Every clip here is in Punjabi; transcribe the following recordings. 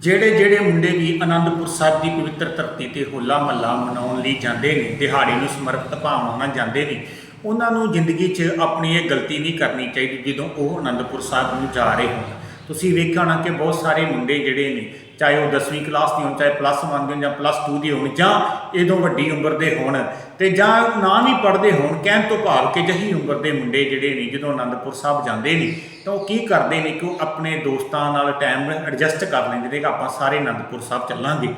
ਜਿਹੜੇ ਜਿਹੜੇ ਮੁੰਡੇ ਵੀ ਆਨੰਦਪੁਰ ਸਾਹਿਬ ਦੀ ਪਵਿੱਤਰ ਧਰਤੀ ਤੇ ਹੋਲਾ ਮਹੱਲਾ ਮਨਾਉਣ ਲਈ ਜਾਂਦੇ ਨੇ, ਦਿਹਾੜੀ ਨੂੰ ਸਮਰਪਿਤ ਭਾਵਨਾ ਨਾਲ ਜਾਂਦੇ ਨੇ, ਉਹਨਾਂ ਨੂੰ ਜ਼ਿੰਦਗੀ 'ਚ ਆਪਣੀ ਇਹ ਗਲਤੀ ਨਹੀਂ ਕਰਨੀ ਚਾਹੀਦੀ ਜਦੋਂ ਉਹ ਆਨੰਦਪੁਰ ਸਾਹਿਬ ਨੂੰ ਜਾ ਰਹੇ ਹੋਣ। ਤੁਸੀਂ ਵੇਖਣਾ ਕਿ ਬਹੁਤ ਸਾਰੇ ਮੁੰਡੇ ਜਿਹੜੇ ਨੇ, ਚਾਹੇ ਉਹ 10ਵੀਂ ਕਲਾਸ ਦੀ ਹੋਣ, ਚਾਹੇ ਪਲੱਸ 1 ਦੇ ਹੋਣ, ਜਾਂ ਪਲੱਸ 2 ਦੀ ਹੋਣ, ਜਾਂ ਇਦੋਂ ਵੱਡੀ ਉਮਰ ਦੇ ਹੋਣ, ਤੇ ਜਾਂ ਨਾ ਵੀ ਪੜ੍ਹਦੇ ਹੋਣ, ਕਹਿਣ ਤੋਂ ਭਾਵ ਕਿ ਜਹੀ ਉਮਰ ਦੇ ਮੁੰਡੇ ਜਿਹੜੇ ਨੇ, ਜਦੋਂ ਆਨੰਦਪੁਰ ਸਾਹਿਬ ਜਾਂਦੇ ਨੇ, ਤਾਂ ਉਹ ਕੀ ਕਰਦੇ ਨੇ ਕਿ ਉਹ ਆਪਣੇ ਦੋਸਤਾਂ ਨਾਲ ਟਾਈਮ ਐਡਜਸਟ ਕਰ ਲੈਂਦੇ ਨੇ ਕਿ ਆਪਾਂ ਸਾਰੇ ਆਨੰਦਪੁਰ ਸਾਹਿਬ ਚੱਲਾਂਗੇ।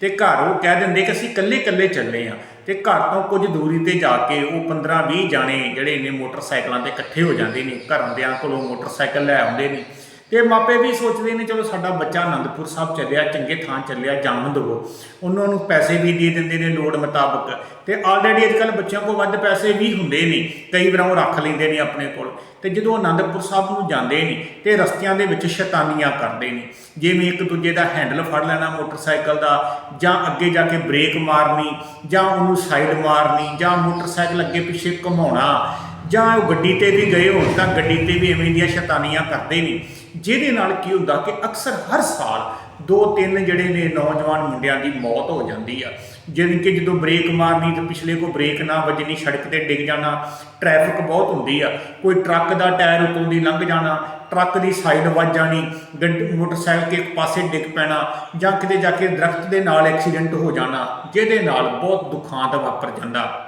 ਤੇ ਘਰ ਉਹ ਕਹਿ ਦਿੰਦੇ ਕਿ ਅਸੀਂ ਇਕੱਲੇ ਇਕੱਲੇ ਚੱਲੇ ਆ ਤੇ ਘਰ ਤੋਂ ਕੁਝ ਦੂਰੀ ਤੇ ਜਾ ਕੇ ਉਹ 15 20 ਜਾਣੇ ਜਿਹੜੇ ਨੇ ਮੋਟਰਸਾਈਕਲਾਂ ਤੇ ਇਕੱਠੇ ਹੋ ਜਾਂਦੇ ਨੇ, ਘਰਾਂ ਦੇ ਕੋਲੋਂ ਮੋਟਰਸਾਈਕਲ ਲੈ ਆਉਂਦੇ ਨੇ। ਤੇ ਮਾਪੇ ਵੀ ਸੋਚਦੇ ਨੇ, ਚਲੋ ਸਾਡਾ ਬੱਚਾ ਆਨੰਦਪੁਰ ਸਾਹਿਬ ਚੱਲਿਆ, ਚੰਗੇ ਥਾਂ ਚੱਲਿਆ, ਜਾਣ ਦਿਵੋ। ਉਹਨਾਂ ਨੂੰ ਪੈਸੇ ਵੀ ਦੇ ਦਿੰਦੇ ਨੇ ਲੋੜ ਮੁਤਾਬਕ। ਤੇ ਆਲਰੇਡੀ ਅੱਜ ਅੱਜਕੱਲ ਬੱਚਿਆਂ ਕੋਲ ਵੱਧ ਪੈਸੇ ਵੀ ਹੁੰਦੇ ਨੇ। ਕਈ ਵਾਰ ਉਹ ਰੱਖ ਲੈਂਦੇ ਨੇ ਆਪਣੇ ਕੋਲ। ਤੇ ਜਦੋਂ ਆਨੰਦਪੁਰ ਸਾਹਿਬ ਨੂੰ ਜਾਂਦੇ ਨੇ, ਤੇ ਰਸਤਿਆਂ ਦੇ ਵਿੱਚ ਸ਼ੈਤਾਨੀਆਂ ਕਰਦੇ ਨੇ। ਜਿਵੇਂ ਇੱਕ ਦੂਜੇ ਦਾ ਹੈਂਡਲ ਫੜ ਲੈਣਾ ਮੋਟਰਸਾਈਕਲ ਦਾ, ਜਾਂ ਅੱਗੇ ਜਾ ਕੇ ਬ੍ਰੇਕ ਮਾਰਨੀ, ਜਾਂ ਉਹਨੂੰ ਸਾਈਡ ਮਾਰਨੀ, ਜਾਂ ਮੋਟਰਸਾਈਕਲ ਅੱਗੇ ਪਿੱਛੇ ਘੁਮਾਉਣਾ, ਜਾਂ ਉਹ ਗੱਡੀ ਤੇ ਵੀ ਗਏ ਹੋਣ, ਤਾਂ ਗੱਡੀ ਤੇ ਵੀ ਐਵੇਂ ਦੀਆਂ ਸ਼ੈਤਾਨੀਆਂ ਕਰਦੇ ਨੇ। ਜਿਹਦੇ ਨਾਲ ਕੀ ਹੁੰਦਾ ਕਿ ਅਕਸਰ ਹਰ ਸਾਲ ਦੋ ਤਿੰਨ ਜਿਹੜੇ ਨੇ ਨੌਜਵਾਨ ਮੁੰਡਿਆਂ ਦੀ ਮੌਤ ਹੋ ਜਾਂਦੀ ਆ। ਜਿਵੇਂ ਕਿ ਜਦੋਂ ਬ੍ਰੇਕ ਮਾਰਨੀ ਤੇ ਪਿਛਲੇ ਕੋ ਬ੍ਰੇਕ ਨਾ ਵੱਜਣੀ, ਸੜਕ ਤੇ ਡਿੱਗ ਜਾਣਾ, ਟ੍ਰੈਫਿਕ ਬਹੁਤ ਹੁੰਦੀ ਆ। ਕੋਈ ਟਰੱਕ ਦਾ ਟਾਇਰ ਉਤੋਂ ਦੀ ਲੰਘ ਜਾਣਾ, ਟਰੱਕ ਦੀ ਸਾਈਡ ਵੱਜ ਜਾਣੀ, ਗੱਡੀ, ਮੋਟਰਸਾਈਕਲ ਕੇ ਇੱਕ ਪਾਸੇ ਡਿੱਗ ਪੈਣਾ ਜਾਂ ਕਿਤੇ ਜਾ ਕੇ ਦਰਖਤ ਦੇ ਨਾਲ ਐਕਸੀਡੈਂਟ ਹੋ ਜਾਣਾ, ਜਿਹਦੇ ਨਾਲ ਬਹੁਤ ਦੁਖਾਂਤ ਵਾਪਰ ਜਾਂਦਾ।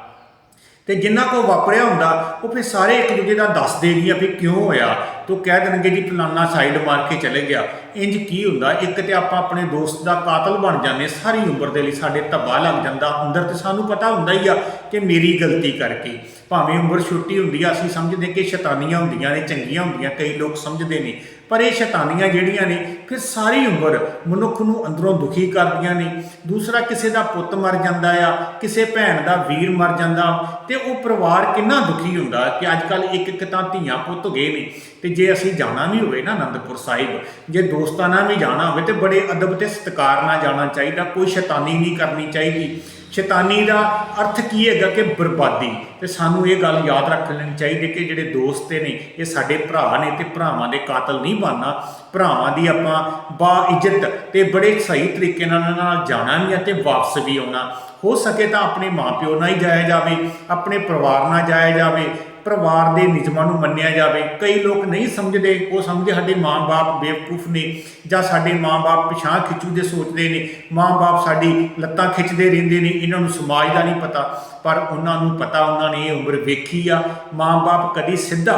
ਤੇ ਜਿੰਨਾ ਕੋ ਵਾਪਰਿਆ ਹੁੰਦਾ, ਉਹ ਫਿਰ ਸਾਰੇ ਇੱਕ ਦੂਜੇ ਦਾ ਦੱਸਦੇ ਨਹੀਂ ਆ ਵੀ ਕਿਉਂ ਹੋਇਆ ਤੋ ਕਹਿ ਦੇਣਗੇ ਜੀ ਫਲਾਨਾ ਸਾਈਡ ਮਾਰ ਕੇ ਚਲੇ ਗਿਆ। ਇੰਜ ਕੀ ਹੁੰਦਾ? ਇੱਕ ਤੇ ਆਪਾਂ ਆਪਣੇ ਦੋਸਤ ਦਾ ਕਾਤਲ ਬਣ ਜਾਂਦੇ ਸਾਰੀ ਉਮਰ ਦੇ ਲਈ ਸਾਡੇ ਧੱਬਾ ਲੱਗ ਜਾਂਦਾ। ਅੰਦਰ ਤੇ ਸਾਨੂੰ ਪਤਾ ਹੁੰਦਾ ਹੀ ਆ ਕਿ ਮੇਰੀ ਗਲਤੀ ਕਰਕੇ। ਭਾਵੇਂ ਉਮਰ ਛੋਟੀ ਹੁੰਦੀ ਆ, ਅਸੀਂ ਸਮਝਦੇ ਕਿ ਸ਼ੈਤਾਨੀਆਂ ਹੁੰਦੀਆਂ ਨੇ, ਚੰਗੀਆਂ ਹੁੰਦੀਆਂ, ਕਈ ਲੋਕ ਸਮਝਦੇ ਨੇ। ਪਰ ਇਹ ਸ਼ੈਤਾਨੀਆਂ ਜਿਹੜੀਆਂ ਨੇ, ਫਿਰ ਸਾਰੀ ਉਮਰ ਮਨੁੱਖ ਨੂੰ ਅੰਦਰੋਂ ਦੁਖੀ ਕਰਦੀਆਂ ਨੇ। ਦੂਸਰਾ, ਕਿਸੇ ਦਾ ਪੁੱਤ ਮਰ ਜਾਂਦਾ ਆ, ਕਿਸੇ ਭੈਣ ਦਾ ਵੀਰ ਮਰ ਜਾਂਦਾ, ਤੇ ਉਹ ਪਰਿਵਾਰ ਕਿੰਨਾ ਦੁਖੀ ਹੁੰਦਾ ਕਿ ਅੱਜ ਕੱਲ ਇੱਕ ਇੱਕ ਤਾਂ ਧੀਆਂ ਪੁੱਤ ਗਏ ਨੇ। ਤੇ ਜੇ ਅਸੀਂ ਜਾਣਾ ਵੀ ਹੋਵੇ ਨਾ ਅਨੰਦਪੁਰ ਸਾਹਿਬ, ਜੇ ਦੋਸਤਾਂ ਨਾਲ ਵੀ ਜਾਣਾ ਹੋਵੇ ਤੇ ਬੜੇ ਅਦਬ ਤੇ ਸਤਿਕਾਰ ਨਾਲ ਜਾਣਾ ਚਾਹੀਦਾ, ਕੋਈ ਸ਼ੈਤਾਨੀ ਨਹੀਂ ਕਰਨੀ ਚਾਹੀਦੀ। ਸ਼ੈਤਾਨੀ ਦਾ ਅਰਥ ਕੀ ਹੈਗਾ ਕਿ ਬਰਬਾਦੀ? ਤੇ ਸਾਨੂੰ ਇਹ ਗੱਲ ਯਾਦ ਰੱਖ ਲੈਣੀ ਚਾਹੀਦੀ ਕਿ ਜਿਹੜੇ ਦੋਸਤ ਨੇ, ਇਹ ਸਾਡੇ ਭਰਾ ਨੇ ਤੇ ਭਰਾਵਾਂ ਦੇ ਕਾਤਲ ਨਹੀਂ ਬਣਨਾ। ਭਰਾਵਾਂ ਦੀ ਆਪਾਂ ਬਾ ਇੱਜ਼ਤ ਤੇ ਬੜੇ ਸਹੀ ਤਰੀਕੇ ਨਾਲ ਉਹਨਾਂ ਨਾਲ ਜਾਣਾ ਵੀ ਅਤੇ ਵਾਪਸ ਵੀ ਆਉਣਾ। ਹੋ ਸਕੇ ਤਾਂ ਆਪਣੇ ਮਾਪਿਓ ਨਾਲ ਹੀ ਜਾਇਆ ਜਾਵੇ, ਆਪਣੇ ਪਰਿਵਾਰ ਨਾਲ ਜਾਇਆ ਜਾਵੇ ਪਰਿਵਾਰ ਦੇ ਨਿਯਮਾਂ ਨੂੰ ਮੰਨਿਆ ਜਾਵੇ। ਕਈ ਲੋਕ ਨਹੀਂ ਸਮਝਦੇ। ਉਹ ਸਮਝਦੇ ਸਾਡੇ ਮਾਂ-ਬਾਪ ਬੇਵਕੂਫ ਨੇ ਜਾਂ ਸਾਡੇ ਮਾਂ-ਬਾਪ ਪਿਛਾਂ ਖਿੱਚੂ ਦੇ ਸੋਚਦੇ ਨੇ। ਮਾਂ-ਬਾਪ ਸਾਡੀ ਲੱਤਾਂ ਖਿੱਚਦੇ ਰਹਿੰਦੇ ਨੇ। ਇਹਨਾਂ ਨੂੰ ਸਮਾਜ ਦਾ ਨਹੀਂ ਪਤਾ। ਪਰ ਉਹਨਾਂ ਨੂੰ ਪਤਾ ਉਹਨਾਂ ਨੇ ਇਹ ਉਮਰ ਵੇਖੀ ਆ। ਮਾਂ-ਬਾਪ ਕਦੀ ਸਿੱਧਾ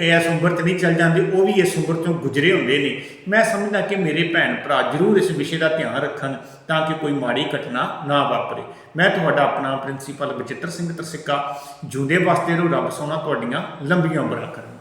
ਇਸ ਉਮਰ 'ਚ ਨਹੀਂ ਚੱਲ ਜਾਂਦੇ, ਉਹ ਵੀ ਇਸ ਉਮਰ ਤੋਂ ਗੁਜ਼ਰੇ ਹੁੰਦੇ ਨੇ। ਮੈਂ ਸਮਝਦਾ ਕਿ ਮੇਰੇ ਭੈਣ ਭਰਾ ਜ਼ਰੂਰ ਇਸ ਵਿਸ਼ੇ ਦਾ ਧਿਆਨ ਰੱਖਣ ਤਾਂ ਕਿ ਕੋਈ ਮਾੜੀ ਘਟਨਾ ਨਾ ਵਾਪਰੇ। ਮੈਂ ਤੁਹਾਡਾ ਆਪਣਾ ਪ੍ਰਿੰਸੀਪਲ ਬਚਿੱਤਰ ਸਿੰਘ ਤਰਸਿੱਕਾ ਜੂਦੇ ਵਾਸਤੇ ਨੂੰ ਰੱਬ ਸੋਨਾ ਤੁਹਾਡੀਆਂ ਲੰਬੀਆਂ ਉਮਰਾਂ ਕਰੇ